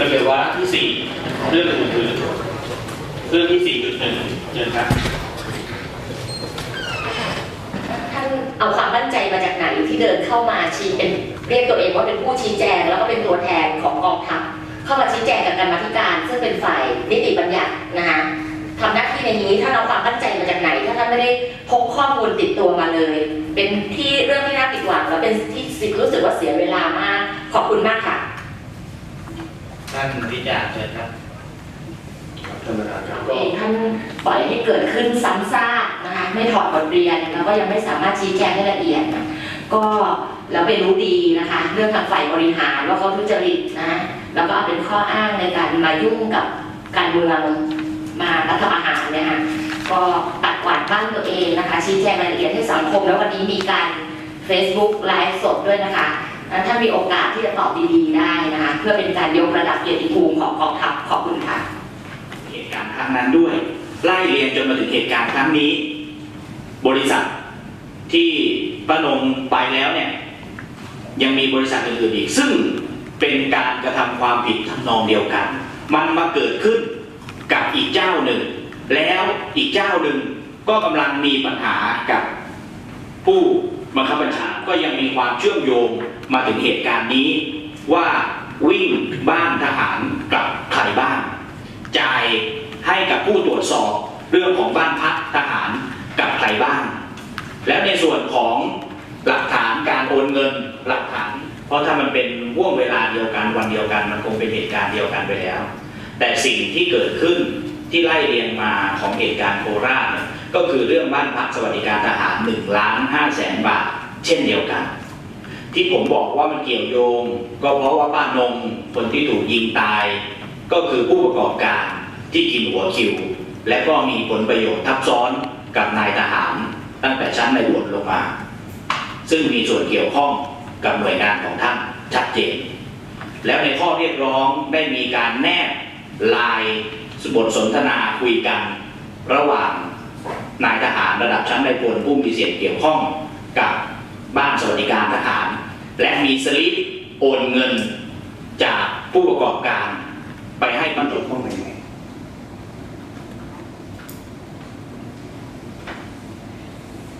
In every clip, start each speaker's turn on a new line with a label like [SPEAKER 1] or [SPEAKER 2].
[SPEAKER 1] ระเบียบวาระที่สี่เรื่องอื่นๆเรื่องที่สี่จุดหนึ่งเชิญครับ
[SPEAKER 2] ท่านเอาความมั่นใจมาจากไหนที่เดินเข้ามาชี้เป็นเรียกตัวเองว่าเป็นผู้ชี้แจง แล้วก็เป็นตัวแทนของกองทัพเข้ามาชี้แจงกับกรรมาธิการ ซึ่งเป็นฝ่ายนิติบัญญัตินะคะทำหน้าที่ในนี้ท่านเอาความมั่นใจมาจากไหน ถ้าท่านไม่ได้พกข้อมูลติดตัวมาเลย เป็นที่เรื่องที่น่าผิดหวังและเป็นที่รู้สึกว่าเสียเวลามาก ขอบคุณมากค่ะ
[SPEAKER 1] ท่านวิจารณ์เชิญครับ
[SPEAKER 3] ท่านประธานครับ
[SPEAKER 2] เองท่านปล่อยให้เกิดขึ้นซ้ำซากนะคะไม่ถอดบทเรียนแล้วก็ยังไม่สามารถชี้แจงให้ละเอียดนะก็แล้วไปรู้ดีนะคะ เรื่องทางฝ่ายบริหารว่าเขาทุจริตนะแล้วก็เอาเป็นข้ออ้างในการมายุ่งกับการเมืองมารัฐประหารเนี่ยค่ะก็ตัดกวาดบ้านตัวเองนะคะ ชี้แจงรายละเอียดให้สังคมแล้ววันนี้มีการ Facebook ไลฟ์สดด้วยนะคะ แล้วถ้ามีโอกาสที่จะตอบดีๆได้นะคะเพื่อเป็นการยกระดับเกียรติภูมิของกองทัพขอบคุณค่ะ
[SPEAKER 4] เหตุการณ์ครั้งนั้นด้วย ไล่เรียงจนมาถึงเหตุการณ์ครั้งนี้ บริษัทที่ป้านงไปแล้วเนี่ยยังมีบริษัทอื่นๆอีก ซึ่งเป็นการกระทำความผิดทำนองเดียวกัน มันมาเกิดขึ้นกับอีกเจ้าหนึ่ง แล้วอีกเจ้าหนึ่งก็กำลังมีปัญหากับผู้ บังคับบัญชาก็ยังมีความเชื่อมโยงมาถึงเหตุการณ์นี้ ว่าวิ่งบ้านทหารกับใครบ้างจ่ายให้กับผู้ตรวจสอบเรื่องของบ้านพักทหารกับใครบ้าง แล้วในส่วนของหลักฐานการโอนเงินหลักฐาน เพราะถ้ามันเป็นห่วงเวลาเดียวกันวันเดียวกัน มันคงเป็นเหตุการณ์เดียวกันไปแล้ว แต่สิ่งที่เกิดขึ้นที่ไล่เรียงมาของเหตุการณ์โคราชเนี่ย ก็คือเรื่องบ้านพักสวัสดิการทหาร1ล้าน5แสนบาท เช่นเดียวกัน ที่ผมบอกว่ามันเกี่ยวโยง ก็เพราะว่าป้านงคนที่ถูกยิงตาย ก็คือผู้ประกอบการที่กินหัวคิว และก็มีผลประโยชน์ทับซ้อนกับนายทหาร ตั้งแต่ชั้นในบทลงมา ซึ่งมีส่วนเกี่ยวข้องกับหน่วยงานของท่านชัดเจน แล้วในข้อเรียกร้องได้มีการแนบลายบทสนทนาคุยกัน ระหว่าง นายทหารระดับชั้นในพลผู้มีเสียงเกี่ยวข้องกับบ้านสวัสดิการทหาร และมีสลิปโอนเงินจากผู้ประกอบการไปให้มัน
[SPEAKER 3] เกี่
[SPEAKER 4] ข้
[SPEAKER 3] องยังไง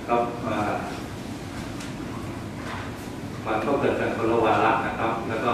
[SPEAKER 3] ครับมันก็เกิดกากคนละวาระนะครับ แล้วก็